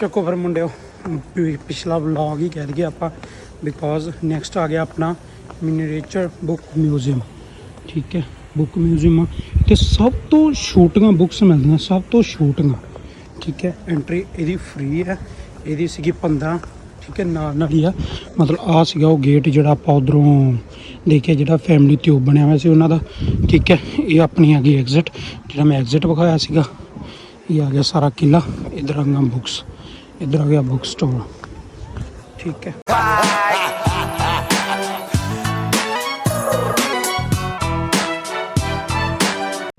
ਚੱਕੋ ਫਿਰ ਮੁੰਡਿਓ। ਪਿਛਲਾ ਵਲੌਗ ਹੀ ਕਹਿ ਦਈਏ ਆਪਾਂ ਬਿਕੋਜ਼ ਨੈਕਸਟ ਆ ਗਿਆ ਆਪਣਾ ਮਿਨੀਏਚਰ ਬੁੱਕ ਮਿਊਜ਼ੀਅਮ ਠੀਕ ਹੈ ਬੁੱਕ ਮਿਊਜ਼ੀਅਮ ਤੇ ਸਭ ਤੋਂ ਛੋਟੀਆਂ ਬੁੱਕਸ ਮਿਲਦੀਆਂ, ਸਭ ਤੋਂ ਛੋਟੀਆਂ। ਠੀਕ ਹੈ ਐਂਟਰੀ ਇਹਦੀ ਫ੍ਰੀ ਹੈ, ਇਹਦੀ ਸੀਗੀ 15 ਠੀਕ ਹੈ, ਨਾਲ ਨਾਲ ਹੀ ਆ। ਮਤਲਬ ਆ ਸੀਗਾ ਉਹ ਗੇਟ ਜਿਹੜਾ ਆਪਾਂ ਉਧਰੋਂ ਦੇਖਿਆ, ਜਿਹੜਾ ਫੈਮਿਲੀ ਟਿਊਬ ਬਣਿਆ ਹੋਇਆ ਸੀ ਉਹਨਾਂ ਦਾ। ਠੀਕ ਹੈ, ਇਹ ਆਪਣੀ ਹੈਗੀ ਐਗਜ਼ਿਟ ਜਿਹੜਾ ਮੈਂ ਐਗਜ਼ਿਟ ਵਿਖਾਇਆ ਸੀਗਾ। ਇਹ ਆ ਗਿਆ ਸਾਰਾ ਕਿਲਾ ਇਧਰ ਆ ਗਿਆ ਬੁక్స్ ਇਧਰ ਆ ਗਿਆ ਬੁੱਕ ਸਟੋਰ ਠੀਕ ਹੈ।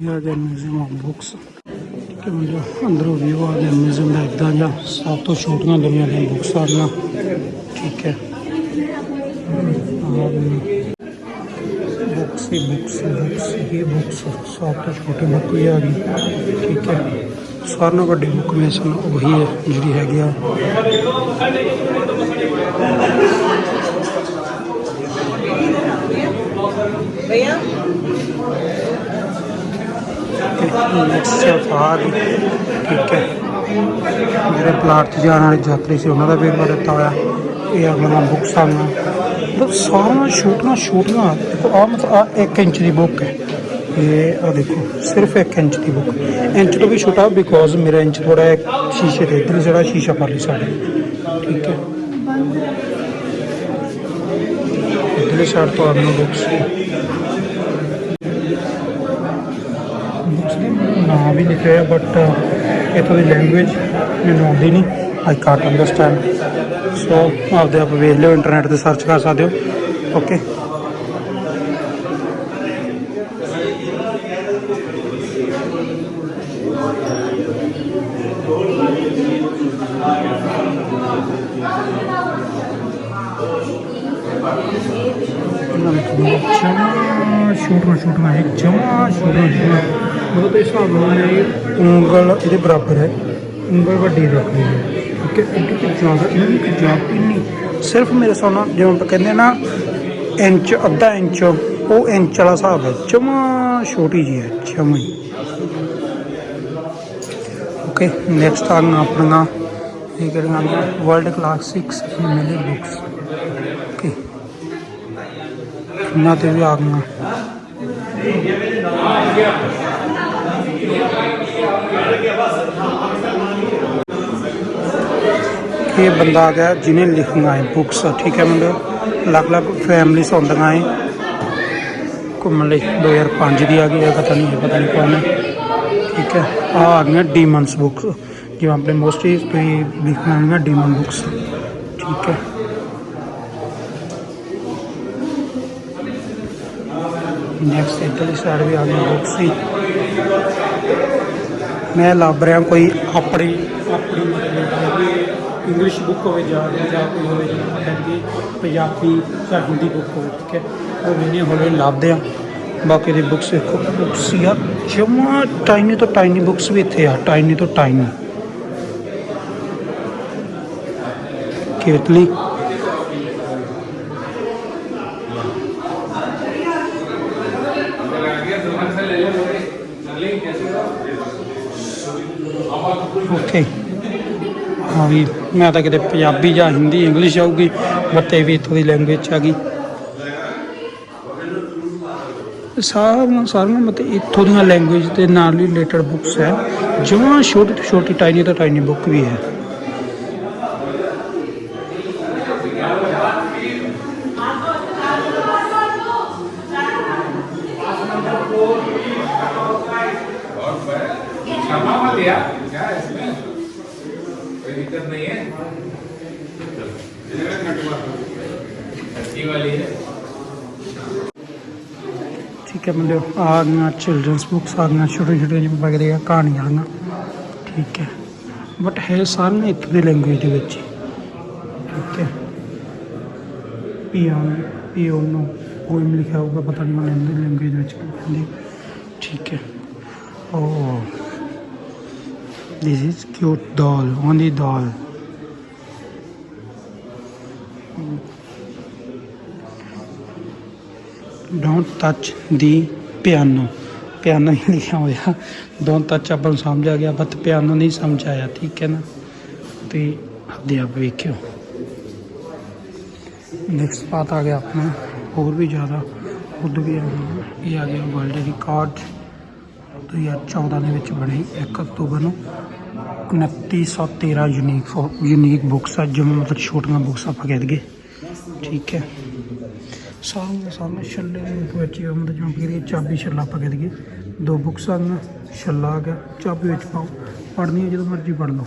ਆ ਗਿਆ ਮਿਊਜ਼ੀਅਮ ਆਫ ਬੁੱਕਸ ਠੀਕ ਹੈ ਅੰਦਰੋਂ ਵੀਊ ਆ ਗਿਆ ਮਿਊਜ਼ੀਅਮ ਦਾ ਇਦਾਂ ਜਾਂ ਸਭ ਤੋਂ ਛੋਟੀਆਂ ਦੁਨੀਆ ਦੀਆਂ ਬੁੱਕਸ ਆ ਗਈਆਂ ਠੀਕ ਹੈ। ਬੁੱਕਸ ਬੁੱਕਸ ਬੁੱਕਸ ਇਹ ਬੁੱਕਸ ਸਭ ਤੋਂ ਛੋਟੀ ਬੁੱਕ ਵੀ ਆ ਗਈ। ਠੀਕ ਹੈ। ਸਾਰਿਆਂ ਨਾਲੋਂ ਵੱਡੀ ਬੁੱਕ ਮੇਸਨ ਉਹੀ ਹੈ ਜਿਹੜੀ ਹੈਗੀ ਆ। भैया ਨੈਕਸਟ ਆ ਗਈ ਠੀਕ ਹੈ। ਜਿਹੜੇ ਪਲਾਟ 'ਚ ਜਾਣ ਵਾਲੇ ਯਾਤਰੀ ਸੀ ਉਹਨਾਂ ਦਾ ਵੀ ਇਹਨਾਂ ਦਿੱਤਾ ਹੋਇਆ। ਇਹ ਅਗਲਾ ਬੁੱਕਸ ਗਈਆਂ। ਮਤਲਬ ਸਾਰੀਆਂ ਛੋਟੀਆਂ ਛੋਟੀਆਂ, ਦੇਖੋ ਆ ਮਤਲਬ ਆ 1 ਇੰਚ ਦੀ ਬੁੱਕ ਹੈ। ਇਹ ਆ ਦੇਖੋ, ਸਿਰਫ 1 ਇੰਚ ਦੀ ਬੁੱਕ ਇੰਚ ਤੋਂ ਵੀ ਛੋਟਾ ਬਿਕੋਜ਼ ਮੇਰਾ ਇੰਚ ਥੋੜਾ ਸ਼ੀਸ਼ੇ ਦੇ ਇੱਧਰ ਜਿਹੜਾ ਸ਼ੀਸ਼ਾ ਪਰਲੀ ਸਾਡੇ। ਠੀਕ ਹੈ। ਇੱਧਰਲੀ ਸਾਈਡ ਤੋਂ ਆ ਗਈਆਂ ਬੁੱਕਸ ਬੁੱਕਸ ਨਾਂ ਵੀ ਲਿਖਿਆ ਬਟ ਇਥੋਂ ਦੀ ਲੈਂਗੁਏਜ ਮੈਨੂੰ ਆਉਂਦੀ ਨਹੀਂ। ਆਈ ਕਾਂਟ ਅੰਡਰਸਟੈਂਡ ਸੋ ਆਪਦੇ ਆਪ ਵੇਖ ਲਿਓ ਇੰਟਰਨੈਟ ਤੇ ਸਰਚ ਕਰ ਸਕਦੇ ਹੋ। ਓਕੇ ਛੋਟਾ ਛੋਟਾ ਹੈ ਜਮਾ ਛੋਟਾ ਛੋਟਾ ਮਤਲਬ ਇਸ ਹਿਸਾਬ ਨਾਲ ਉਂਗਲ ਇਹਦੇ ਬਰਾਬਰ ਹੈ। ਉਂਗਲ ਵੱਡੀ ਰੱਖਣੀ ਹੈ। ਠੀਕ ਹੈ ਕਿ ਜ਼ਿਆਦਾ ਇੰਨੀ ਕਿ ਜ਼ਿਆਦਾ ਇੰਨੀ ਸਿਰਫ ਮੇਰੇ ਹਿਸਾਬ ਜਿਵੇਂ ਆਪਾਂ ਕਹਿੰਦੇ ਨਾ, ਇੰਚ, ਅੱਧਾ ਇੰਚ, ਉਹ ਇੰਚ ਵਾਲਾ ਹਿਸਾਬ ਹੈ, ਜਮਾ ਛੋਟੀ ਜੀ ਹੈ, ਜਮਾ ਓਕੇ ਨੈਕਸਟ ਆ ਗਈਆਂ ਆਪਣੀਆਂ, ਇਹ ਕਿਹੜੀਆਂ ਵਰਲਡ ਕਲਾਸਿਕਸ ਮਿਲੇ ਬੁੱਕਸ ਓਕੇ ਇਹਨਾਂ ਤੇ ਵੀ ਆ ਗਈਆਂ। ਇਹ ਬੰਦਾ ਆ ਗਿਆ ਜਿਹਨੇ ਲਿਖੀਆਂ ਹੈ ਬੁੱਕਸ ਠੀਕ ਹੈ ਮੁੰਡੇ ਅਲੱਗ-ਅਲੱਗ ਫੈਮਲੀਸ ਹੁੰਦੀਆਂ ਹੈ। ਘੁੰਮਣ ਲਈ 2005 ਦੀ ਆ ਗਈ ਹੈ, ਪਤਾ ਨਹੀਂ ਹੈ, ਪਤਾ ਨਹੀਂ ਕੌਣ ਹੈ। ਠੀਕ ਹੈ ਆ ਆ ਗਈਆਂ ਡੀਮਨਸ ਬੁੱਕਸ ਜਿਵੇਂ ਆਪਣੇ ਮੋਸਟਲੀ ਤੁਸੀਂ ਲਿਖਣਾ ਹੈ ਡੀਮਨ ਬੁੱਕਸ ਠੀਕ ਹੈ। ਨੈਕਸਟ ਇੱਧਰਲੀ ਸਾਈਡ ਵੀ ਆ ਗਈ ਬੁੱਕਸ ਹੀ ਮੈਂ ਲੱਭ ਰਿਹਾ ਕੋਈ ਆਪਣੀ ਆਪਣੀ ਇੰਗਲਿਸ਼ ਬੁੱਕ ਹੋਵੇ ਜਾਂ ਜਾਂ ਹੋਵੇ ਜਿਹਨੂੰ ਆਪਾਂ ਪੰਜਾਬੀ ਜਾਂ ਹਿੰਦੀ ਬੁੱਕ ਹੋਵੇ, ਠੀਕ ਹੈ? ਉਹ ਮੈਨੇ ਹੌਲੀ ਲੱਭਦੇ ਆ। ਬਾਕੀ ਦੀ ਬੁੱਕਸ ਦੇਖੋ ਬੁੱਕਸ ਯਾਰ ਜਮਾ ਟਾਈਨੀ ਤੋਂ ਟਾਈਨੀ ਬੁੱਕਸ ਵੀ ਇੱਥੇ ਆ ਟਾਈਨੀ ਤੋਂ ਟਾਈਨੀ ਕੇਤਲੀ। ਓਕੇ ਹਾਂ ਵੀ ਮੈਂ ਤਾਂ ਕਿਤੇ ਪੰਜਾਬੀ ਜਾਂ ਹਿੰਦੀ ਇੰਗਲਿਸ਼ ਆਊਗੀ ਬਟ ਇਹ ਵੀ ਇੱਥੋਂ ਦੀ ਲੈਂਗੁਏਜ ਆ ਗਈ। ਸਾਰੀਆਂ ਸਾਰੀਆਂ ਮਤਲਬ ਇੱਥੋਂ ਦੀਆਂ ਲੈਂਗੁਏਜ ਦੇ ਨਾਲ ਰਿਲੇਟਡ ਬੁੱਕਸ ਹੈ। ਜਿਵੇਂ ਛੋਟੀ ਤੋਂ ਛੋਟੀ ਟਾਈਨੀ ਤੋਂ ਟਾਈਨੀ ਬੁੱਕ ਵੀ ਹੈ। ਠੀਕ ਆ ਗਈਆਂ ਚਿਲਡਰਨਸ ਬੁੱਕਸ ਆ ਗਈਆਂ ਛੋਟੇ ਛੋਟੇ ਜਿਹੇ ਵਗੈਰੇ ਆ, ਕਹਾਣੀਆਂ ਵਾਲੀਆਂ ਠੀਕ ਹੈ। ਬਟ ਹੈ ਸਾਰੀਆਂ ਇੱਥੋਂ ਦੀ ਲੈਂਗੁਏਜ ਦੇ ਵਿੱਚ ਠੀਕ ਹੈ। ਪੀਆਨ ਪੀਓਨੋ ਕੋਈ ਲਿਖਿਆ ਹੋਊਗਾ, ਪਤਾ ਨਹੀਂ ਮੈਨੂੰ ਹਿੰਦੀ ਲੈਂਗੁਏਜ ਵਿੱਚ ਕੀ ਕਹਿੰਦੇ। ਠੀਕ ਹੈ। Oh this is cute doll only doll don't touch the piano. Piano ਹੀ ਲਿਖਿਆ ਹੋਇਆ। ਡੋਂਟ ਟੱਚ ਆਪਾਂ ਨੂੰ ਸਮਝ ਆ ਗਿਆ ਬਟ ਪਿਆਨੋ ਨਹੀਂ ਸਮਝ ਆਇਆ, ਠੀਕ ਹੈ ਨਾ? ਤੇ ਆਪਦੇ ਆਪ ਵੇਖਿਓ। ਨੈਕਸਟ ਪਾਤ ਆ ਗਿਆ ਆਪਣਾ। ਹੋਰ ਵੀ ਜ਼ਿਆਦਾ। ਉਦੋਂ ਵੀ ਆ ਗਿਆ। ਇਹ ਆ ਗਿਆ ਵਰਲਡ ਰਿਕਾਰਡ 2014 ਦੇ ਵਿੱਚ ਬਣੀ। 1 ਅਕਤੂਬਰ ਨੂੰ 2913 ਯੂਨੀਕ ਯੂਨੀਕ ਬੁੱਕਸ ਆ, ਜਿਵੇਂ ਮਤਲਬ ਛੋਟੀਆਂ ਬੁੱਕਸ ਆਪਾਂ ਕਹਿ ਦਈਏ। ਠੀਕ ਹੈ। ਸਾਹਮਣੇ ਸਾਹਮਣੇ ਛੱਲੇ ਦੇ ਰੂਪ ਵਿੱਚ ਹੀ ਜਿਵੇਂ ਕਿ ਚਾਬੀ ਛੱਲਾ ਆਪਾਂ ਕਹਿ ਦੋ ਬੁੱਕਸ ਆ ਛੱਲਾ ਆ ਚਾਬੀ ਵਿੱਚ ਪਾਓ ਪੜ੍ਹਨੀ ਹੈ ਜਦੋਂ ਮਰਜ਼ੀ ਪੜ੍ਹ ਲਓ।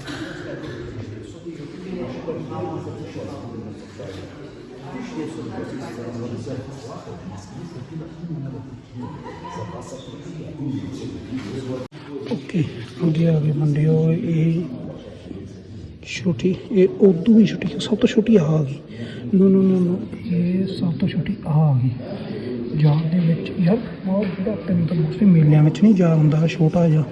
ਓਕੇ ਅੱਗੇ ਆ ਗਏ ਬੰਦੇ ਇਹ ਛੋਟੀ, ਇਹ ਉਦੋਂ ਵੀ ਛੋਟੀ, ਸਭ ਤੋਂ ਛੋਟੀ ਆ ਗਈ। ਨੋ ਨੋ ਨੋ ਨੋ ਇਹ ਸਭ ਤੋਂ ਛੋਟੀ ਆਹ ਆ ਗਈ। ਜਾਲ ਦੇ ਵਿੱਚ, ਯਾਰ ਬਹੁਤ ਜਿਹੜਾ ਤੈਨੂੰ ਤਾਂ ਮੋਸਟਲੀ ਮੇਲਿਆਂ ਵਿੱਚ ਨਹੀਂ ਜਾ ਹੁੰਦਾ, ਛੋਟਾ ਜਿਹਾ,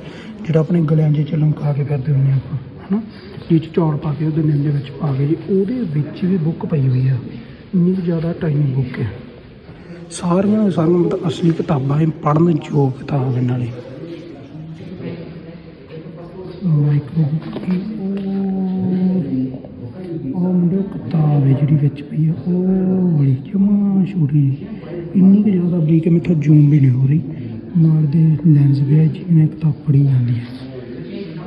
ਜਿਹੜਾ ਆਪਣੇ ਗਲਿਆਂ 'ਚ ਚ ਲਮਕਾ ਕੇ ਫਿਰਦੇ ਹੁੰਦੇ ਆਪਾਂ, ਹਨਾ? ਵਿੱਚ ਚੌੜ ਪਾ ਕੇ ਉਹਦੇ ਨਿੰਮ ਦੇ ਵਿੱਚ ਪਾ ਕੇ ਜੀ, ਉਹਦੇ ਵਿੱਚ ਵੀ ਬੁੱਕ ਪਈ ਹੋਈ ਆ। ਇੰਨੀ ਜ਼ਿਆਦਾ ਟਾਈਮ ਬੁੱਕ ਹੈ ਸਾਰੀਆਂ ਸਾਰੀਆਂ ਮਤਲਬ ਅਸਲੀ ਕਿਤਾਬਾਂ ਇਹ ਪੜ੍ਹਨ ਯੋਗ ਕਿਤਾਬ ਇਹਨਾਂ ਨੇ ਮਾਈਕਰੋ ਵਿੱਚ ਪਈ ਆ। ਉਹ ਬੜੀ ਜਮਾ ਛੋਟੀ ਇੰਨੀ ਕੁ ਜ਼ਿਆਦਾ ਬਰੀਕ ਹੈ ਮੈਥੋਂ ਜ਼ੂਮ ਵੀ ਨਹੀਂ ਹੋ ਰਹੀ। ਨਾਲ ਦੇ ਲੈਂਸ ਵੀ ਹੈ ਜਿਵੇਂ ਕਿਤਾਬ ਪੜ੍ਹੀ ਜਾਂਦੀ ਹੈ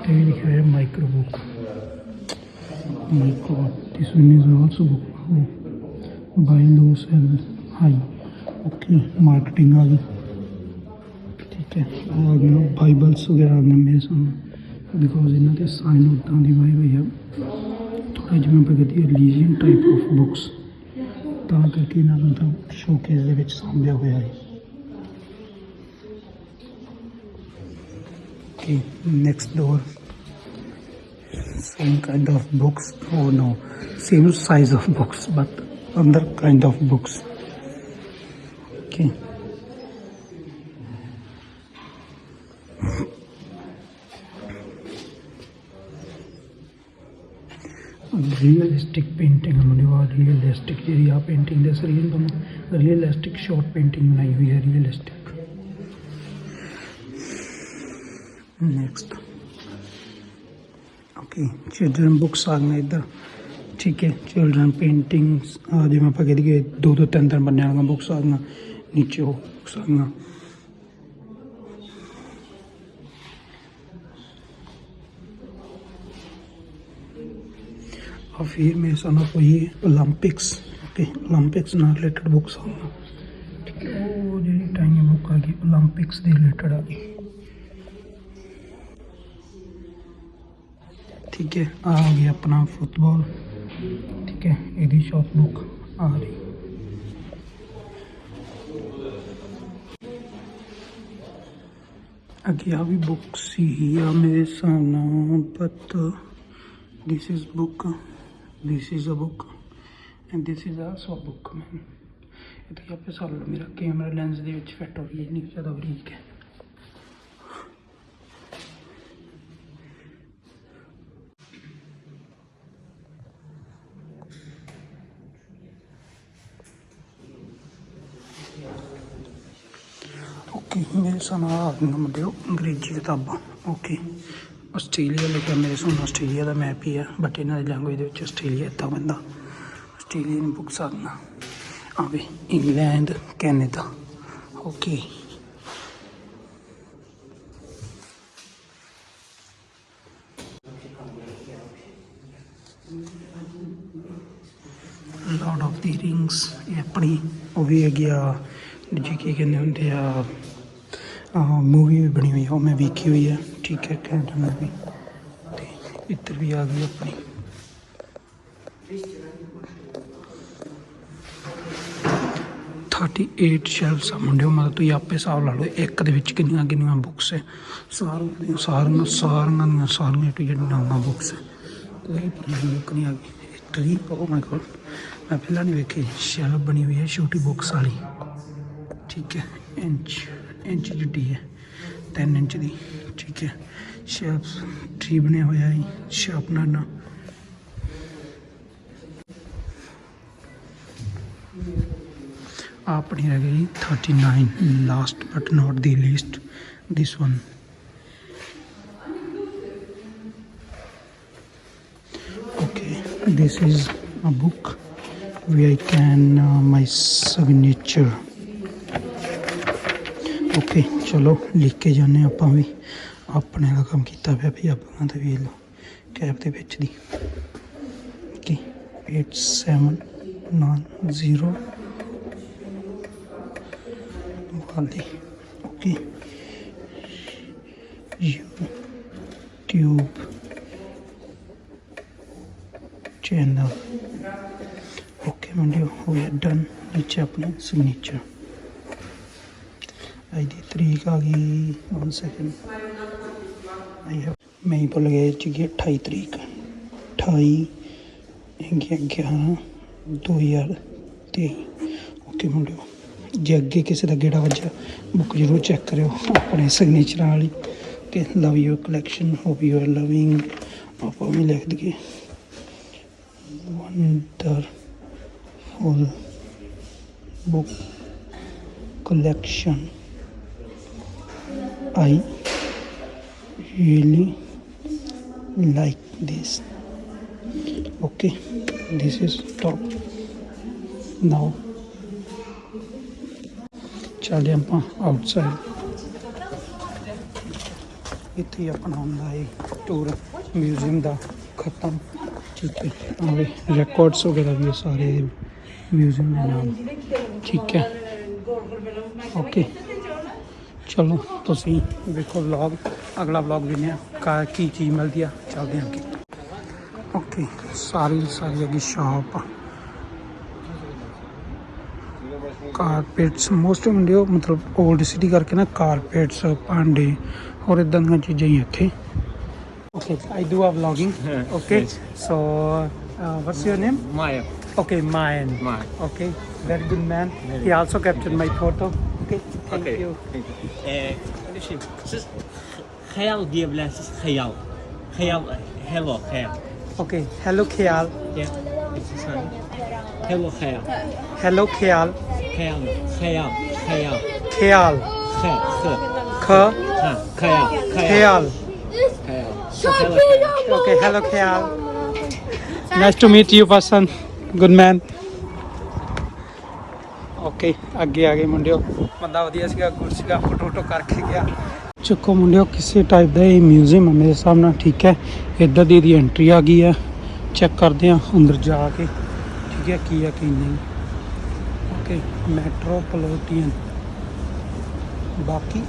ਤੇ ਲਿਖਿਆ ਹੈ micro book micro this one is also buy low sell high okay marketing ਆ ਗਈ। ਠੀਕ ਹੈ। ਆ ਗਿਆ ਬਾਈਬਲਸ ਵਗੈਰਾ ਆ ਗਏ ਮੇਰੇ ਸਾਹਮਣੇ। ਬਿਕੋਜ਼ ਇਹਨਾਂ ਦੇ ਸਾਈਨ ਉਦਾਂ ਦੀ ਵਾਈ ਹੋਈ ਆ ਥੋੜਾ ਜਿਵੇਂ ਆਪਾਂ ਕਹਦੇ ਰਿਲੀਜੀਅਨ ਟਾਈਪ ਆਫ ਬੁੱਕਸ ਤਾਂ ਕਰਕੇ ਇਹਨਾਂ ਨੂੰ ਤਾਂ ਸ਼ੋਕੇਸ ਦੇ ਵਿੱਚ ਸਾਂਭਿਆ ਹੋਇਆ ਹੈ okay next door same kind of books oh no same size of books but other kind of books okay realistic painting ਮਨਵਾ realistic ਜਿਹੜੀ ਆ ਪੇਂਟਿੰਗ ਦੇ ਸਰੀਰ ਤੋਂ ਰੀਅਲਿਸਟਿਕ ਸ਼ਾਰਟ ਪੇਂਟਿੰਗ ਬਣਾਈ ਹੋਈ ਹੈ realistic next okay children books ਆ ਗਈਆਂ ਇੱਧਰ ਠੀਕ ਹੈ ਚਿਲਡਰਨ ਪੇਂਟਿੰਗਸ ਆ ਜਿਵੇਂ ਆਪਾਂ ਕਹਿ ਦਈਏ ਦੋ ਦੋ ਤਿੰਨ ਤਿੰਨ ਬੰਨਿਆਂ ਵਾਲੀਆਂ ਬੁੱਕਸ ਆ ਗਈਆਂ ਨੀਚੇ ਉਹ ਬੁੱਕਸ ਆ ਗਈਆਂ और फिर मेरे साथ ना कोई ओलंपिक्स ओके ओलंपिक्स ਨਾਲ ਰਿਲੇਟਡ ਬੁੱਕਸ ਹਨ ਠੀਕ ਹੈ ਉਹ ਜਿਹੜੀ ਟਾਈਮ ਬੁੱਕ ਆ ਗਈ ओलंपिक्स ਦੇ ਰਿਲੇਟਡ ਆ ਗਈ। ਠੀਕ ਹੈ ਆ ਹੋ ਗਿਆ ਆਪਣਾ ਫੁੱਟਬਾਲ ਠੀਕ ਹੈ ਇਹਦੀ ਸ਼ਾਟ ਬੁੱਕ ਆ ਰਹੀ। ਅੱਗੇ ਆ ਵੀ ਬੁੱਕ ਸੀ ਆ ਮੇਰੇ ਸਾਹਮਣੇ but this is book this is a book. And this is also a book, man. ਇਹ ਤਾਂ ਆਪੇ ਸਾਲ ਮੇਰਾ ਕੈਮਰਾ ਲੈਂਸ ਦੇ ਵਿੱਚ ਫਿੱਟ ਹੋ ਰਹੀ ਹੈ। ਇੰਨੀ ਜ਼ਿਆਦਾ ਬਰੀਕ ਹੈ। ਓਕੇ ਮੇਰੇ ਸਾਹਮਣੇ ਆ ਗਈਆਂ ਅੰਗਰੇਜ਼ੀ ਕਿਤਾਬਾਂ। ਓਕੇ ਆਸਟ੍ਰੇਲੀਆ ਲਿਖਿਆ ਮੇਰੇ ਸਾਹਮਣੇ ਆਸਟ੍ਰੇਲੀਆ ਦਾ ਮੈਪ ਹੀ ਆ ਬਟ ਇਹਨਾਂ ਦੀ ਲੈਂਗੁਏਜ ਦੇ ਵਿੱਚ ਆਸਟ੍ਰੇਲੀਆ ਇੱਦਾਂ ਪੈਂਦਾ। ਆਸਟ੍ਰੇਲੀਅਨ ਬੁੱਕਸ ਆ ਆਵੇ England Canada okay lord of the rings ਇਹ ਆਪਣੀ ਉਹ ਵੀ ਹੈਗੀ ਆ ਜੀ ਕੀ ਕਹਿੰਦੇ ਹੁੰਦੇ ਆ ਮੂਵੀ ਵੀ ਬਣੀ ਹੋਈ ਆ, ਉਹ ਮੈਂ ਵੇਖੀ ਹੋਈ ਆ। ਠੀਕ ਹੈ ਘੈਂਟ ਮੂਵੀ ਤੇ ਇੱਧਰ ਵੀ ਆ ਗਈ ਆਪਣੀ। ਥਰਟੀ 88 ਸ਼ੈਲਫਸ ਆ ਮੁੰਡਿਓ, ਮਤਲਬ ਤੁਸੀਂ ਆਪੇ ਹਿਸਾਬ ਲਾ ਲਓ, ਇੱਕ ਦੇ ਵਿੱਚ ਕਿੰਨੀਆਂ ਕਿੰਨੀਆਂ ਬੁੱਕਸ ਹੈ। ਸਾਰੀਆਂ ਦੀਆਂ, ਸਾਰੀਆਂ ਸਾਰੀਆਂ ਦੀਆਂ, ਸਾਰੀਆਂ ਟੂ ਜਿਹੜੀਆਂ ਬੁੱਕਸ ਹੈ। ਕੋਈ ਪੁਰਾਣੀ ਨਹੀਂ ਆ ਗਈ। ਟਰੀ ਓ ਮਾਈ ਗੋਡ ਮੈਂ ਪਹਿਲਾਂ ਨਹੀਂ ਵੇਖੀ। ਸ਼ੈਲਫ ਬਣੀ ਹੋਈ ਹੈ, ਛੋਟੀ ਬੁੱਕਸ ਵਾਲੀ। ਠੀਕ ਹੈ, ਇੰਚ ਇੰਚ ਜਿੱਡੀ ਹੈ। 3 ਇੰਚ ਦੀ ਠੀਕ ਹੈ। ਸ਼ੈਲਫ ਟਰੀ ਬਣਿਆ ਹੋਇਆ ਹੈ ਸ਼ਾਰਪਨਰ ਨਾਲ ਆਹ ਆਪਣੀ ਰਹਿ ਗਈ 39 last but not the least this one this is a book where I can uh, my signature okay ਚਲੋ, ਲਿਖ ਕੇ ਜਾਂਦੇ ਹਾਂ ਆਪਾਂ ਵੀ। ਆਪਣੇ ਦਾ ਕੰਮ ਕੀਤਾ ਪਿਆ ਪੰਜਾਬੀਆਂ ਤੇ ਵੇਖ ਲਓ ਕੈਬ ਦੇ ਵਿੱਚ ਦੀ। ਓਕੇ 8790 ਵਾਲੀ ਓਕੇ YouTube ਚੈਨਲ ਓਕੇ ਮੰਡਿਓ, ਹੋ ਗਿਆ ਡਨ ਨੀਚੇ ਆਪਣੇ ਸਿਗਨੇਚਰ ਅੱਜ ਦੀ ਤਰੀਕ ਆ ਗਈ 1 ਸੈਕਿੰਡ ਆਈ ਹੈਵ ਮੈਂ ਹੀ ਭੁੱਲ ਗਿਆ ਜੀ 28 ਤਰੀਕ। 28 11 2023 ਓਕੇ ਮੁੰਡਿਓ, ਜੇ ਅੱਗੇ ਕਿਸੇ ਦਾ ਗੇੜਾ ਵੱਜਾ ਬੁੱਕ ਜ਼ਰੂਰ ਚੈੱਕ ਕਰਿਓ ਆਪਣੇ ਸਿਗਨੇਚਰਾਂ ਵਾਲੀ ਕਿ love your collection hope you are loving ਆਪਾਂ ਵੀ ਲਿਖ ਦਈਏ। Wonderful book collection. I really like this. Okay, this is top. Now, ਚੱਲਦੇ ਆਪਾਂ ਆਊਟਸਾਈਡ ਇੱਥੇ ਆਪਣਾ ਹੁੰਦਾ ਹੈ ਟੂਰ ਮਿਊਜ਼ੀਅਮ ਦਾ ਖਤਮ ਠੀਕ ਹੈ ਆਵੇ ਰਿਕਾਰਡਸ ਵਗੈਰਾ ਵੀ ਸਾਰੇ ਮਿਊਜ਼ੀਅਮ ਦੇ ਨਾਮ ਠੀਕ ਹੈ ਓਕੇ ਚਲੋ ਤੁਸੀਂ ਵੇਖੋ ਵਲੌਗ ਅਗਲਾ ਵਲੌਗ ਵੀ ਨੇ ਕਾ ਕੀ ਚੀਜ਼ ਮਿਲਦੀ ਆ ਚੱਲਦੇ ਹਾਂ ਅੱਗੇ ਓਕੇ ਸਾਰੀ ਸਾਰੀ ਅੱਗੇ shop carpets most of India ਮਤਲਬ 올ਡ ਸਿਟੀ ਕਰਕੇ ਨਾ ਕਾਰਪੇਟਸ ਭਾਂਡੇ ਹੋਰ ਇਦਾਂ ਦੀਆਂ ਚੀਜ਼ਾਂ ਹੀ ਇੱਥੇ okay I do a vlogging okay so what's your name Maya. Okay, mine. Maya. Okay, very good man. He also captured my photo. Okay, Thank okay. you. Thank you. Eh, ee, öyle şey, siz hayal diyebilirsiniz hayal. Hello, hayal. Okay, hello Khyal. Yeah. Hello Khyal. Hello Khyal. Khyal, Khyal, Khyal. Khyal. Khyal. Khyal. Khyal. Khyal. Khyal. Okay, hello Khyal. Nice to meet you, person. Good man. Okay ਅੱਗੇ ਆ ਗਏ ਮੁੰਡਿਓ। ਬੰਦਾ ਵਧੀਆ ਸੀਗਾ good ਸੀਗਾ photo photo ਕਰਕੇ ਗਿਆ। ਚੱਕੋ ਮੁੰਡਿਓ ਕਿਸੇ ਟਾਈਪ ਦਾ ਇਹ ਮਿਊਜ਼ੀਅਮ ਹੈ ਮੇਰੇ ਸਾਹਮਣੇ ਠੀਕ ਹੈ। ਇੱਧਰ ਦੀ ਦੀ ਐਂਟਰੀ ਆ ਗਈ ਹੈ। ਚੈੱਕ ਕਰਦੇ ਆ ਅੰਦਰ ਜਾ ਕੇ ਠੀਕ ਹੈ ਕੀ ਆ ਕੀ ਨਹੀਂ। ਓਕੇ ਮੈਟਰੋਪੋਲੀਟਨ ਬਾਕੀ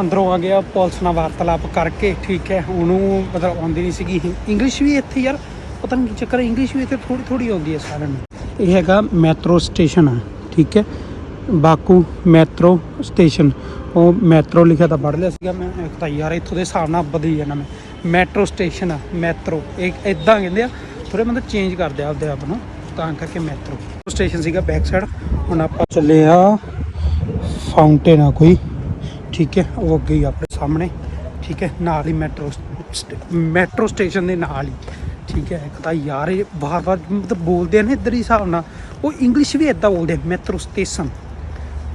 ਅੰਦਰੋਂ ਆ ਗਿਆ ਪੁਲਿਸ ਨਾਲ ਵਾਰਤਾਲਾਪ ਕਰਕੇ ਠੀਕ ਹੈ। ਉਹਨੂੰ ਮਤਲਬ ਆਉਂਦੀ ਨਹੀਂ ਸੀਗੀ। ਇੰਗਲਿਸ਼ ਵੀ ਇੱਥੇ ਯਾਰ ਪਤਾ ਨਹੀਂ ਕੀ ਚੱਕਰ ਇੰਗਲਿਸ਼ ਵੀ ਇੱਥੇ ਥੋੜੀ ਥੋੜੀ ਆਉਂਦੀ ਹੈ ਸਾਰਿਆਂ ਨੂੰ। ਇਹ ਹੈਗਾ ਮੈਟਰੋ ਸਟੇਸ਼ਨ ਆ, ਠੀਕ ਹੈ? Baku metro station. ਉਹ ਮੈਟਰੋ ਲਿਖਿਆ ਤਾਂ ਪੜ੍ਹ ਲਿਆ ਸੀਗਾ ਮੈਂ, ਇੱਕ ਤਾਂ ਯਾਰ ਇੱਥੋਂ ਦੇ ਹਿਸਾਬ ਨਾਲ ਬਦਲੀ ਜਾਣਾ ਮੈਂ। ਮੈਟਰੋ ਸਟੇਸ਼ਨ ਆ, ਮੈਟਰੋ। ਇਹ ਇਦਾਂ ਕਹਿੰਦੇ ਆ ਥੋੜੇ ਮਤਲਬ ਚੇਂਜ ਕਰਦੇ ਆ ਆਪਦੇ ਆਪ ਨੂੰ, ਤਾਂ ਕਰਕੇ ਮੈਟਰੋ। ਸਟੇਸ਼ਨ ਸੀਗਾ ਬੈਕ ਸਾਈਡ ਹੁਣ ਆਪਾਂ ਚੱਲੇ ਆ ਫਾਊਂਟੇਨ ਆ ਕੋਈ, ਠੀਕ ਹੈ? ਉਹ ਅੱਗੇ ਹੀ ਆਪਣੇ ਸਾਹਮਣੇ, ਠੀਕ ਹੈ? ਨਾਲ ਹੀ ਮੈਟਰੋ ਮੈਟਰੋ ਸਟੇਸ਼ਨ ਦੇ ਨਾਲ ਹੀ। ਠੀਕ ਹੈ, ਇੱਕ ਤਾਂ ਯਾਰ ਇਹ ਬਾਰ-ਬਾਰ ਮਤਲਬ ਬੋਲਦੇ ਨੇ ਇੱਧਰ ਹੀ ਹਿਸਾਬ ਨਾਲ, ਉਹ ਇੰਗਲਿਸ਼ ਵੀ ਇਦਾਂ ਬੋਲਦੇ ਮੈਟਰੋ ਸਟੇਸ਼ਨ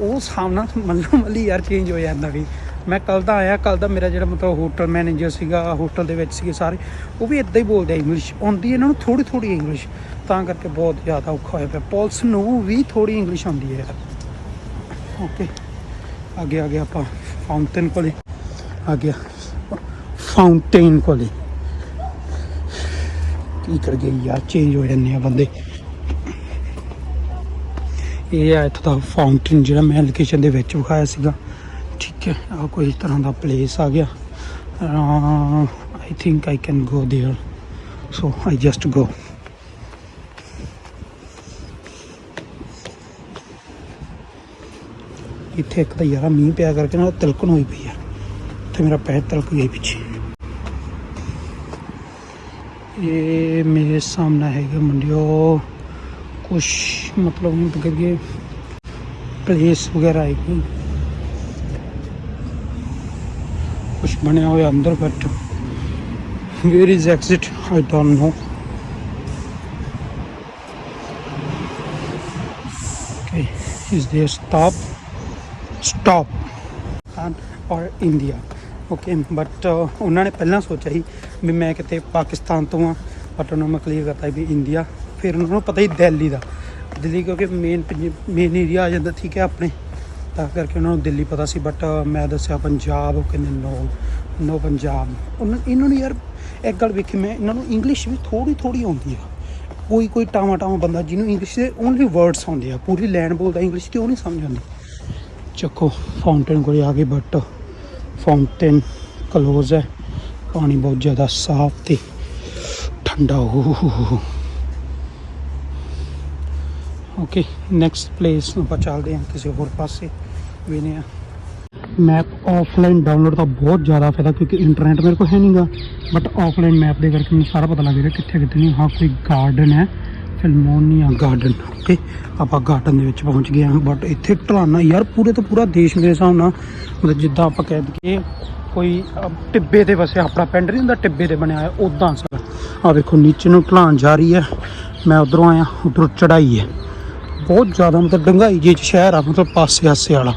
ਉਹ ਹਿਸਾਬ ਨਾਲ ਮੱਲੋ ਮੱਲੀ ਯਾਰ ਚੇਂਜ ਹੋ ਜਾਂਦਾ ਵੀ। ਮੈਂ ਕੱਲ ਦਾ ਆਇਆ ਕੱਲ ਦਾ ਮੇਰਾ ਜਿਹੜਾ ਮਤਲਬ ਹੋਟਲ ਮੈਨੇਜਰ ਸੀਗਾ ਹੋਟਲ ਦੇ ਵਿੱਚ ਸੀਗੇ ਸਾਰੇ, ਉਹ ਵੀ ਇਦਾਂ ਹੀ ਬੋਲਦੇ ਇੰਗਲਿਸ਼ ਆਉਂਦੀ ਇਹਨਾਂ ਨੂੰ ਥੋੜੀ ਥੋੜੀ ਇੰਗਲਿਸ਼ ਤਾਂ ਕਰਕੇ ਬਹੁਤ ਜ਼ਿਆਦਾ ਔਖਾ ਹੋਇਆ ਪਿਆ। ਪੁਲਿਸ ਨੂੰ ਵੀ ਥੋੜੀ ਇੰਗਲਿਸ਼ ਆਉਂਦੀ ਹੈ ਯਾਰ। ਓਕੇ ਅੱਗੇ ਆ ਗਿਆ ਆਪਾਂ ਫਾਊਂਟੇਨ ਕੋਲੇ। ਆ ਗਿਆ। ਫਾਊਂਟੇਨ ਕੋਲੇ। ਕੀ ਕਰ ਗਏ ਯਾਰ ਚੇਂਜ ਹੋ ਜਾਂਦੇ ਆ ਬੰਦੇ ਇਹ ਆ ਇੱਥੋਂ ਦਾ ਫਾਊਂਟੇਨ ਜਿਹੜਾ ਮੈਂ ਲੋਕੇਸ਼ਨ ਦੇ ਵਿੱਚ ਵਿਖਾਇਆ ਸੀਗਾ ਠੀਕ ਹੈ ਆ ਕੋਈ ਇਸ ਤਰ੍ਹਾਂ ਦਾ ਪਲੇਸ ਆ ਗਿਆ I think I can go there so I just go ਇੱਥੇ ਇੱਕ ਤਾਂ ਯਾਰਾ ਮੀਂਹ ਪਿਆ ਕਰਕੇ ਨਾ ਤਿਲਕਣ ਹੋਈ ਪਈ ਆ ਤੇ ਮੇਰਾ ਪੈਰ ਤਿਲਕ ਗਿਆ ਪਿੱਛੇ ਇਹ ਮੇਰੇ ਸਾਹਮਣੇ ਹੈਗਾ ਮੰਡਿਓ। ਕੁਛ ਮਤਲਬ ਹੁਣ ਕਰੀਏ ਪਲੇਸ ਵਗੈਰਾ ਹੈ ਕੋਈ? ਕੁਛ ਬਣਿਆ ਹੋਇਆ ਅੰਦਰ but where is exit I don't know okay, is there stop? Stop Pakistan ਔਰ ਇੰਡੀਆ ਓਕੇ ਬਟ uh, ਉਹਨਾਂ ਨੇ ਪਹਿਲਾਂ ਸੋਚਿਆ ਸੀ ਵੀ ਮੈਂ ਕਿਤੇ ਪਾਕਿਸਤਾਨ ਤੋਂ ਆ ਬਟ ਉਹਨਾਂ ਨੂੰ ਮੈਂ ਕਲੀਅਰ ਕਰਤਾ ਵੀ ਇੰਡੀਆ ਫਿਰ ਉਹਨਾਂ ਨੂੰ ਪਤਾ ਹੀ ਦਿੱਲੀ ਦਾ। ਦਿੱਲੀ ਕਿਉਂਕਿ ਮੇਨ ਮੇਨ ਏਰੀਆ ਆ ਜਾਂਦਾ, ਠੀਕ ਹੈ ਆਪਣੇ। ਤਾਂ ਕਰਕੇ ਉਹਨਾਂ ਨੂੰ ਦਿੱਲੀ ਪਤਾ ਸੀ ਬਟ ਮੈਂ ਦੱਸਿਆ ਪੰਜਾਬ, ਉਹ ਕਹਿੰਦੇ ਨੋ ਨੋ ਪੰਜਾਬ। ਉਹਨਾਂ, ਇਹਨਾਂ ਨੂੰ ਯਾਰ, ਇੱਕ ਗੱਲ ਵੇਖੀ ਮੈਂ, ਇਹਨਾਂ ਨੂੰ ਇੰਗਲਿਸ਼ ਵੀ ਥੋੜੀ ਥੋੜੀ ਆਉਂਦੀ ਆ। ਕੋਈ ਕੋਈ ਟਾਵਾ ਟਾਵਾ ਬੰਦਾ ਜਿਹਨੂੰ ਇੰਗਲਿਸ਼ ਦੇ ਓਨਲੀ ਵਰਡਸ ਆਉਂਦੇ ਆ, ਪੂਰੀ ਲੈਂਡ ਬੋਲਦਾ ਇੰਗਲਿਸ਼ 'ਤੇ ਉਹ ਨਹੀਂ ਸਮਝ ਆਉਂਦੀ। ਚੱਕੋ ਫਾਊਂਟੇਨ ਕੋਲ ਆ ਗਏ ਬਟ ਫਾਊਂਟੇਨ ਕਲੋਜ਼ ਹੈ। ਪਾਣੀ ਬਹੁਤ ਜ਼ਿਆਦਾ ਸਾਫ਼ ਤੇ ਠੰਡਾ ਹੋ। ਓਕੇ ਨੈਕਸਟ ਪਲੇਸ ਨੂੰ ਆਪਾਂ ਚੱਲਦੇ ਹਾਂ ਕਿਸੇ ਹੋਰ ਪਾਸੇ। ਵੇਨੇ ਆ ਮੈਪ ਆਫਲਾਈਨ ਡਾਊਨਲੋਡ ਦਾ ਬਹੁਤ ਜ਼ਿਆਦਾ ਫਾਇਦਾ ਕਿਉਂਕਿ ਇੰਟਰਨੈਟ ਮੇਰੇ ਕੋਲ ਹੈ ਨਹੀਂਗਾ ਬਟ ਆਫਲਾਈਨ ਮੈਪ ਦੇ ਕਰਕੇ ਮੈਨੂੰ ਸਾਰਾ ਪਤਾ ਲੱਗ ਰਿਹਾ ਕਿੱਥੇ ਕਿੱਥੇ ਨਹੀਂ ਹਾਂ, ਕੋਈ ਗਾਰਡਨ ਹੈ। ਫਿਲਮੋਨੀਆ ਗਾਰਡਨ ਓਕੇ ਆਪਾਂ ਗਾਰਡਨ ਦੇ ਵਿੱਚ ਪਹੁੰਚ ਗਏ ਹਾਂ ਬਟ ਇੱਥੇ ਢਲਾਣਾ ਯਾਰ ਪੂਰੇ ਤੋਂ ਪੂਰਾ ਦੇਸ਼ ਮੇਰੇ ਹਿਸਾਬ ਨਾਲ, ਮਤਲਬ ਜਿੱਦਾਂ ਆਪਾਂ ਕਹਿ ਦਈਏ ਕੋਈ ਟਿੱਬੇ ਦੇ ਵਸਿਆ ਆਪਣਾ ਪਿੰਡ ਨਹੀਂ ਹੁੰਦਾ, ਟਿੱਬੇ ਤੇ ਬਣਿਆ ਹੋਇਆ ਉਦਾਂ ਸਰ ਆ ਵੇਖੋ, ਨੀਚੇ ਨੂੰ ਢਲਾਣ ਜਾ ਰਹੀ ਹੈ। ਮੈਂ ਉਧਰੋਂ ਆਇਆ, ਉਧਰੋਂ ਚੜਾਈ ਹੈ। ਬਹੁਤ ਜ਼ਿਆਦਾ ਮਤਲਬ ਡੰਗਾਈ ਜਿਹੇ ਚ ਸ਼ਹਿਰ ਆ, ਮਤਲਬ ਪਾਸੇ ਆਸੇ ਵਾਲਾ।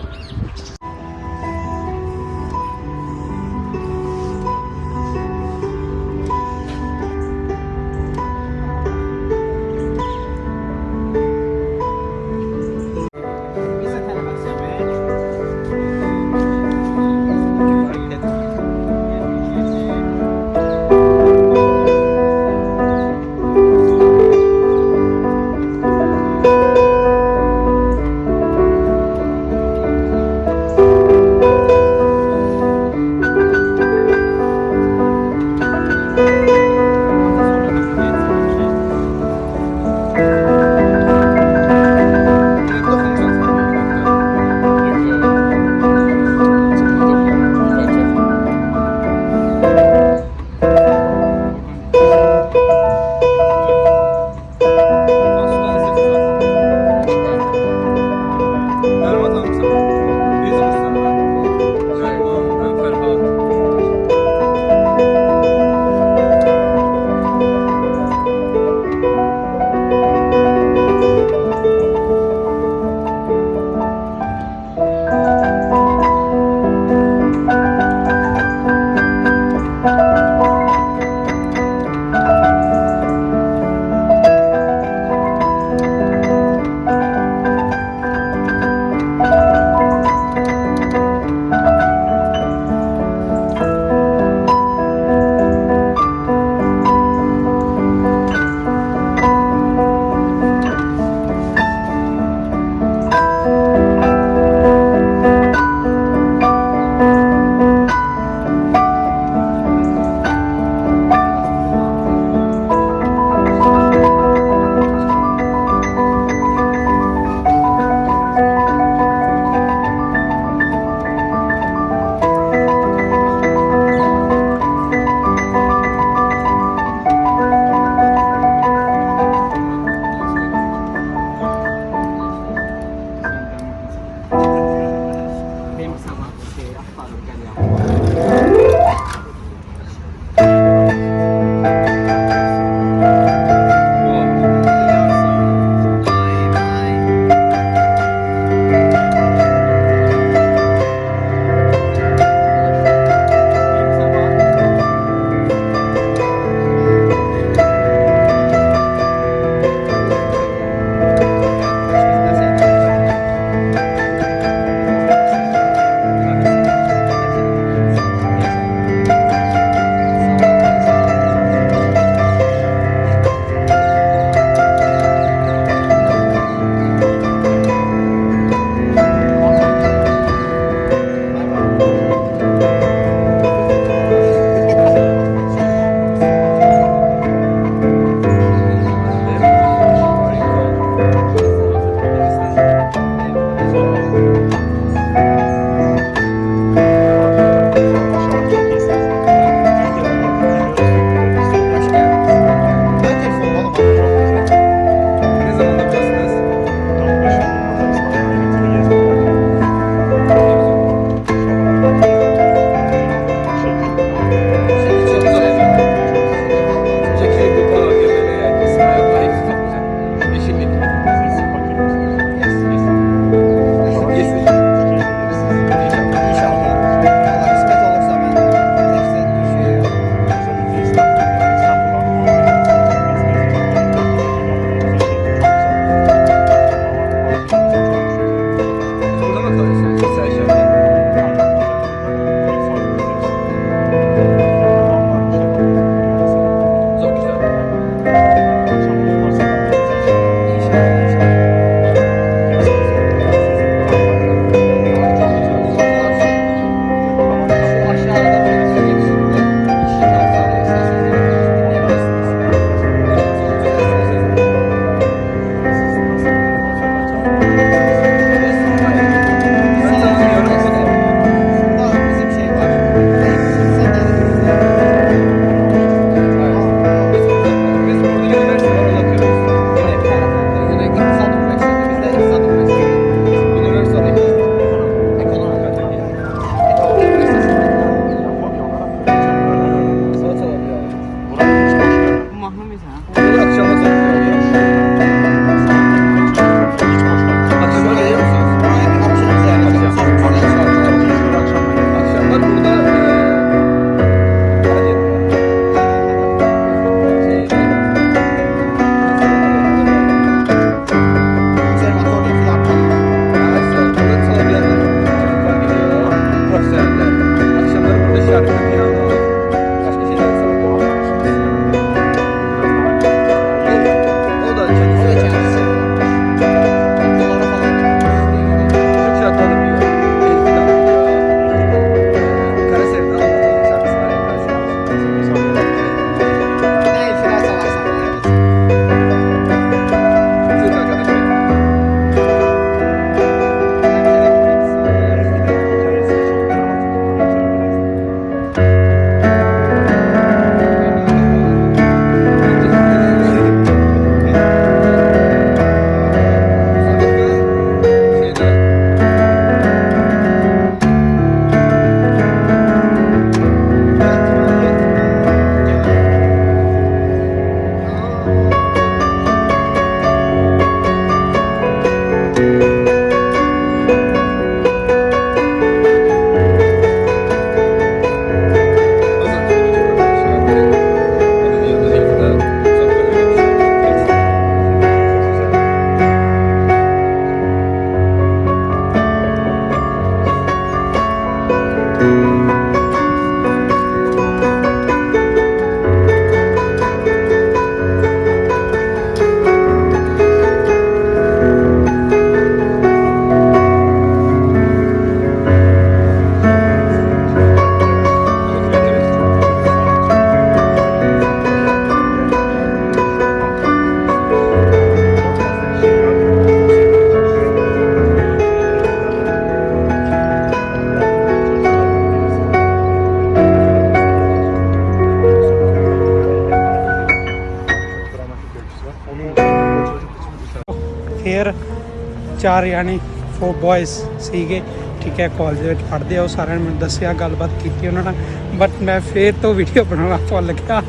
ਚਾਰ ਜਾਣੇ ਫੋਰ ਬॉयਜ਼ ਸੀਗੇ, ਠੀਕ ਹੈ ਕਾਲਜ ਦੇ ਵਿੱਚ ਪੜ੍ਹਦੇ ਆ, ਉਹ ਸਾਰਿਆਂ ਨੇ ਮੈਨੂੰ ਦੱਸਿਆ, ਗੱਲਬਾਤ ਕੀਤੀ ਉਹਨਾਂ ਨਾਲ ਬਟ ਮੈਂ ਫੇਰ ਤੋਂ ਵੀਡੀਓ ਬਣਾਉਣਾ ਭੁੱਲ ਗਿਆ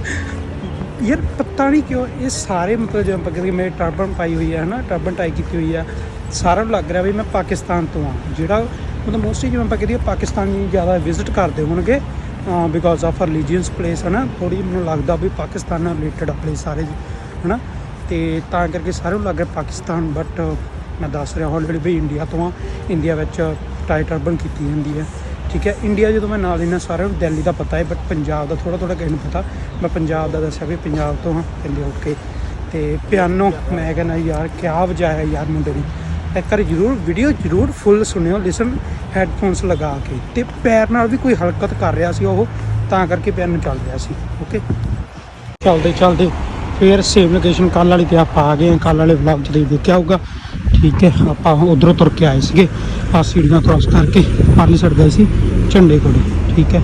ਯਾਰ ਪਤਾ ਨਹੀਂ ਕਿਉਂ ਇਹ ਸਾਰੇ ਮਤਲਬ ਜਿਵੇਂ ਆਪਾਂ ਕਹਿੰਦੇ ਮੇਰੇ ਟਰਬਨ ਪਾਈ ਹੋਈ ਹੈ ਹਨਾ ਟਰਬਨ ਟਾਈ ਕੀਤੀ ਹੋਈ ਆ, ਸਾਰਿਆਂ ਨੂੰ ਲੱਗ ਰਿਹਾ ਵੀ ਮੈਂ ਪਾਕਿਸਤਾਨ ਤੋਂ ਆ, ਜਿਹੜਾ ਮਤਲਬ ਮੋਸਟਲੀ ਜਿਵੇਂ ਆਪਾਂ ਕਹਦੇ ਪਾਕਿਸਤਾਨੀ ਜ਼ਿਆਦਾ ਵਿਜ਼ਿਟ ਕਰਦੇ ਹੋਣਗੇ ਬਿਕੋਜ਼ ਆਫ ਰਿਲੀਜੀਅਸ ਪਲੇਸ ਹਨਾ ਥੋੜੀ ਮੈਨੂੰ ਲੱਗਦਾ ਵੀ ਪਾਕਿਸਤਾਨ ਨਾਲ ਰਿਲੇਟਡ ਆ ਪਲੇਸ ਸਾਰੇ, ਹਨਾ, ਤੇ ਤਾਂ ਕਰਕੇ ਸਾਰਿਆਂ ਨੂੰ ਲੱਗ ਰਿਹਾ ਪਾਕਿਸਤਾਨ ਬਟ ਮੈਂ ਦੱਸ ਰਿਹਾ ਆਲਰੇਡੀ ਵੀ ਇੰਡੀਆ ਤੋਂ ਆ। ਇੰਡੀਆ ਵਿੱਚ ਟਾਈਟ ਅਰਬਨ ਕੀਤੀ ਜਾਂਦੀ ਹੈ। ਠੀਕ ਹੈ ਇੰਡੀਆ ਜਦੋਂ ਮੈਂ ਨਾਲ ਇਹਨਾਂ ਸਾਰਿਆਂ ਨੂੰ, ਦਿੱਲੀ ਦਾ ਪਤਾ ਹੈ ਬਟ ਪੰਜਾਬ ਦਾ ਥੋੜਾ ਥੋੜਾ ਕਿਸੇ ਨੂੰ ਪਤਾ। ਮੈਂ ਪੰਜਾਬ ਦਾ ਦੱਸਿਆ ਵੀ ਪੰਜਾਬ ਤੋਂ ਹਾਂ ਕਹਿੰਦੇ ਓਕੇ ਤੇ ਪਿਆਨੋ, ਮੈਂ ਕਹਿੰਦਾ ਯਾਰ, ਕਿਆ ਵਜਾਇਆ ਯਾਰ ਮੁੰਡੇ ਨੇ ਇੱਕ ਵਾਰੀ ਜ਼ਰੂਰ ਵੀਡੀਓ ਜ਼ਰੂਰ ਫੁੱਲ ਸੁਣਿਓ ਲਿਸਨ ਹੈੱਡਫੋਨਸ ਲਗਾ ਕੇ। ਤੇ ਪੈਰ ਨਾਲ ਵੀ ਕੋਈ ਹਰਕਤ ਕਰ ਰਿਹਾ ਸੀ ਉਹ, ਤਾਂ ਕਰਕੇ ਪਿਆਨੋ ਚੱਲ ਰਿਹਾ ਸੀ ਓਕੇ ਚੱਲਦੇ ਚੱਲਦੇ, ਫਿਰ ਸੇਮ ਲੋਕੇਸ਼ਨ ਕੱਲ ਵਾਲੀ ਤੇ ਆਪਾਂ ਆ ਗਏ ਹਾਂ ਕੱਲ ਵਾਲੇ ਵਲੌਗ 'ਚ ਦੇਖਿਆ ਹੋਊਗਾ। ਠੀਕ ਹੈ, ਆਪਾਂ ਉਧਰੋਂ ਤੁਰ ਕੇ ਆਏ ਸੀਗੇ। ਆ ਸੀੜੀਆਂ ਕ੍ਰਾਸ ਕਰਕੇ ਪਰਲੀ ਸਾਈਡ ਗਏ ਸੀ, ਝੰਡੇ ਕੋਲੇ, ਠੀਕ ਹੈ।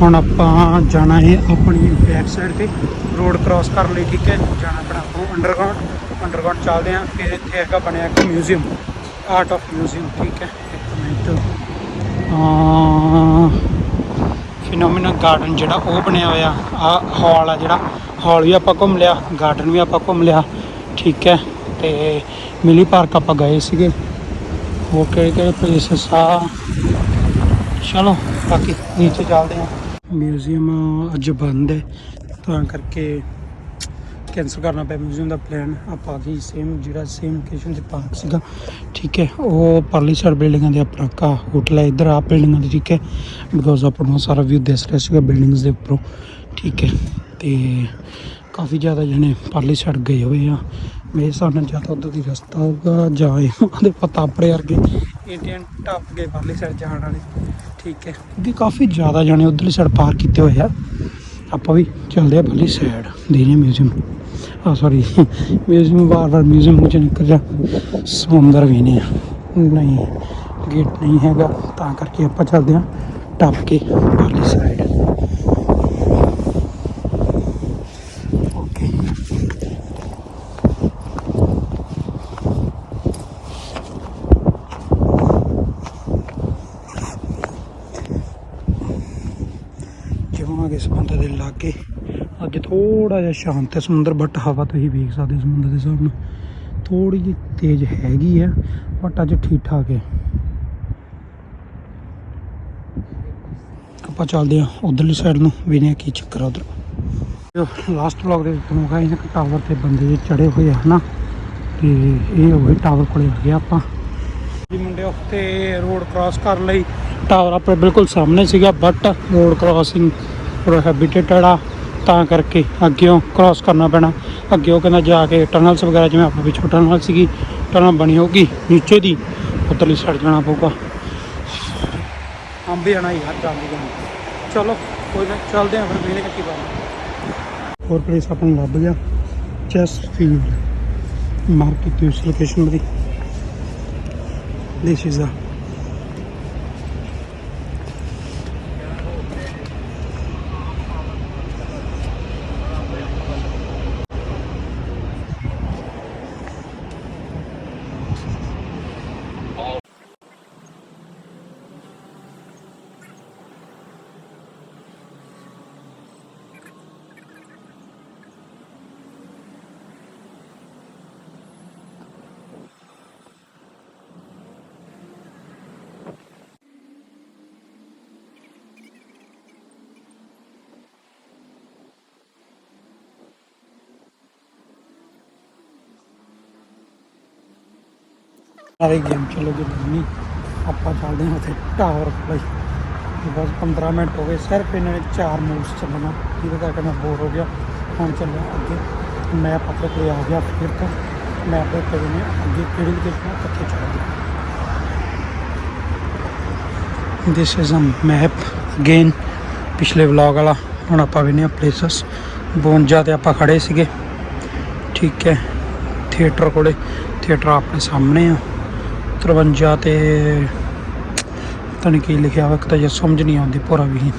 ਹੁਣ ਆਪਾਂ ਜਾਣਾ ਹੈ ਆਪਣੀ ਬੈਕ ਸਾਈਡ ਤੇ ਰੋਡ ਕ੍ਰਾਸ ਕਰਨ ਲਈ, ਠੀਕ ਹੈ। ਜਾਣਾ ਆਪਣਾ ਉਹ ਅੰਡਰਗਰਾਉਂਡ ਅੰਡਰਗਰਾਉਂਡ ਚੱਲਦੇ ਹਾਂ, ਫਿਰ ਇੱਥੇ ਹੈਗਾ ਬਣਿਆ ਇੱਕ ਮਿਊਜ਼ੀਅਮ ਆਰਟ ਆਫ ਮਿਊਜ਼ੀਅਮ ਠੀਕ ਹੈ। ਇੱਕ ਮਿੰਟ। ਆ ਫਿਨੋਮੀਨਾ ਗਾਰਡਨ ਜਿਹੜਾ ਉਹ ਬਣਿਆ ਹੋਇਆ ਆ ਹਾਲ ਆ ਜਿਹੜਾ ਹਾਲ ਵੀ ਆਪਾਂ ਘੁੰਮ ਲਿਆ ਗਾਰਡਨ ਵੀ ਆਪਾਂ ਘੁੰਮ ਲਿਆ, ਠੀਕ ਹੈ। ਤੇ ਮਿਲੀ ਪਾਰਕ ਆਪਾਂ ਗਏ ਸੀਗੇ। ਹੋਰ ਕਿਹੜੇ ਕਿਹੜੇ ਪਲੇਸਸ ਆ? ਚਲੋ, ਬਾਕੀ ਨੀਚੇ ਚੱਲਦੇ ਹਾਂ। ਮਿਊਜ਼ੀਅਮ ਅੱਜ ਬੰਦ ਹੈ, ਤਾਂ ਕਰਕੇ ਕੈਂਸਲ ਕਰਨਾ ਪਿਆ ਮਿਊਜ਼ੀਅਮ ਦਾ ਪਲਾਨ ਆਪਾਂ ਵੀ ਸੇਮ ਜਿਹੜਾ ਸੇਮ ਲੋਕੇਸ਼ਨ ਤੇ ਪਾਰਕ ਸੀਗਾ, ਠੀਕ ਹੈ। ਉਹ ਪਰਲੀ ਸਾਈਡ ਬਿਲਡਿੰਗਾਂ ਦੇ ਆਪਣਾ ਕਾ ਹੋਟਲ ਹੈ, ਇੱਧਰ ਆ ਬਿਲਡਿੰਗਾਂ ਦੇ ਠੀਕ ਹੈ। ਬਿਕੋਜ਼ ਆਪਾਂ ਨੂੰ ਸਾਰਾ ਵਿਊ ਦਿਸ ਰਿਹਾ ਸੀਗਾ ਬਿਲਡਿੰਗਸ ਦੇ ਉੱਪਰੋਂ, ਠੀਕ ਹੈ। ਤੇ ਕਾਫੀ ਜ਼ਿਆਦਾ ਜਣੇ ਪਰਲੀ ਸਾਈਡ ਗਏ ਹੋਏ ਆ। ਮੇਰੇ ਹਿਸਾਬ ਨਾਲ ਜਾਂ ਤਾਂ ਉੱਧਰ ਦੀ ਰਸਤਾ ਹੋਊਗਾ ਜਾਂ ਇਹ ਉਹਦੇ ਪਤਾ ਵਰਗੇ। ਇੰਡੀਅਨ ਟੱਪ ਗਏ ਪਰਲੀ ਸਾਈਡ ਜਾਣ ਵਾਲੇ। ਠੀਕ ਹੈ। ਕਿਉਂਕਿ ਕਾਫੀ ਜ਼ਿਆਦਾ ਜਣੇ ਉਧਰਲੀ ਸਾਈਡ ਪਾਰ ਕੀਤੇ ਹੋਏ ਆ। ਆਪਾਂ ਵੀ ਚੱਲਦੇ ਆ ਪਰਲੀ ਸਾਈਡ ਦੇਖਦੇ ਮਿਊਜ਼ੀਅਮ ਆ ਸੌਰੀ ਮਿਊਜ਼ੀਅਮ ਵਾਰ ਵਾਰ ਮਿਊਜ਼ੀਅਮ ਵਿੱਚ ਨਿਕਲ ਜਾ। ਸਮੁੰਦਰ ਵੀ ਨਹੀਂ ਨਹੀਂ ਗੇਟ ਨਹੀਂ ਹੈਗਾ। ਤਾਂ ਕਰਕੇ ਆਪਾਂ ਚੱਲਦੇ ਆ ਟੱਪ ਕੇ ਪਰਲੀ ਸਾਈਡ ਓਕੇ ਜਿਉਂ ਆ ਗਏ ਸਮੁੰਦਰ ਦੇ ਲਾਗੇ ਅੱਜ ਥੋੜਾ ਜਿਹਾ ਸ਼ਾਂਤ ਹੈ ਸਮੁੰਦਰ ਬਟ ਹਵਾ ਤੁਸੀਂ ਵੇਖ ਸਕਦੇ ਸਮੁੰਦਰ ਦੇ ਹਿਸਾਬ ਨਾਲ। ਥੋੜੀ ਜਿਹੀ ਤੇਜ਼ ਹੈਗੀ ਹੈ ਬਟ ਅੱਜ ਠੀਕ ਠਾਕ ਹੈ। ਆਪਾਂ ਚੱਲਦੇ ਆ ਉਧਰਲੀ ਸਾਈਡ ਨੂੰ, ਵੇਖਦੇ ਆ ਕੀ ਚੱਕਰ ਆ ਉਧਰ। ਲਾਸਟ ਵਲੌਗ ਦੇ ਵਿੱਚ ਤੁਹਾਨੂੰ ਕਹਾਂ ਇਹਨਾਂ ਟਾਵਰ ਤੇ ਬੰਦੇ ਚੜੇ ਹੋਏ ਆ, ਹਨਾ? ਤੇ ਇਹ ਉਹ ਟਾਵਰ ਕੋਲੇ ਆ ਗਿਆ ਆਪਾਂ। ਜੀ ਮੁੰਡੇ ਉੱਤੇ ਰੋਡ ਕ੍ਰਾਸ ਕਰ ਲਈ ਟਾਵਰ ਆਪਣੇ ਬਿਲਕੁਲ ਸਾਹਮਣੇ ਸੀਗਾ ਬਟ ਰੋਡ ਕ੍ਰਾਸਿੰਗ ਪ੍ਰੋਹਿਬਿਟਡ ਆ। ਤਾਂ ਕਰਕੇ ਅੱਗੇੋਂ ਕ੍ਰਾਸ ਕਰਨਾ ਪੈਣਾ। ਅੱਗੇ ਉਹ ਕਹਿੰਦਾ ਜਾ ਕੇ ਟਨਲਸ ਵਗੈਰਾ ਜਿਵੇਂ ਆਪਾਂ ਪਿੱਛੋਂ ਟਨਲ ਸੀਗੀ ਟਨਲ ਬਣੀ ਹੋਊਗੀ, ਨੀਚੇ ਦੀ ਉੱਤਰਲੀ ਸਾਈਡ ਜਾਣਾ ਪਊਗਾ। ਅੰਬੇ ਜਾਣਾ ਯਾਰ ਜਾਂਦੀ ਜਾਂਦੀ ਚਲੋ, ਕੋਈ ਨਾ, ਚੱਲਦੇ ਆਂ ਫਿਰ ਵੇਲੇ ਕੀ ਬਾਤ ਹੋਰ ਪਲੇਸ ਆਪਾਂ ਨੂੰ ਲੱਭ ਗਿਆ? ਚੈਸ ਫੀਲਡ ਮਾਰਕ ਕੀਤੀ ਉਸ ਲੋਕੇਸ਼ਨ ਦੀ This is the ਸਾਰੇ ਗੇਮ ਚੱਲੋਗੇ ਨਹੀਂ, ਆਪਾਂ ਚੱਲਦੇ ਹਾਂ ਉੱਥੇ ਟਾਵਰ ਲਈ ਬਸ 15 ਮਿੰਟ ਹੋ ਗਏ, ਸਿਰਫ ਇਹਨਾਂ ਨੇ ਚਾਰ ਮੂਵਸ ਚੱਲਣਾ, ਜਿਹਦੇ ਕਰਕੇ ਮੈਂ ਬੋਰ ਹੋ ਗਿਆ। ਹੁਣ ਚੱਲਿਆ ਅੱਗੇ। ਮੈਪ ਆਪਣੇ ਕੋਲ ਆ ਗਿਆ, ਫਿਰ ਤੋਂ ਮੈਪ ਦੇ ਉੱਤੇ ਨੇ ਅੱਗੇ ਕਿਹੜੀ ਲੋਕੇਸ਼ਨ ਕਿੱਥੇ ਚੱਲਦੇ this is a map again ਪਿਛਲੇ ਵਲੌਗ ਵਾਲਾ, ਹੁਣ ਆਪਾਂ ਵੀ ਨੇ ਪਲੇਸਸ 52 ਤੇ ਆਪਾਂ ਖੜੇ ਸੀਗੇ। ਠੀਕ ਹੈ ਥੀਏਟਰ ਕੋਲੇ। ਥੀਏਟਰ ਆਪਣੇ ਸਾਹਮਣੇ ਆ। 53 ਤੇ ਪਤਾ ਕੀ ਲਿਖਿਆ ਵਾ ਇੱਕ ਤਾਂ ਸਮਝ ਨਹੀਂ ਆਉਂਦੀ ਪੂਰਾ ਵੀ।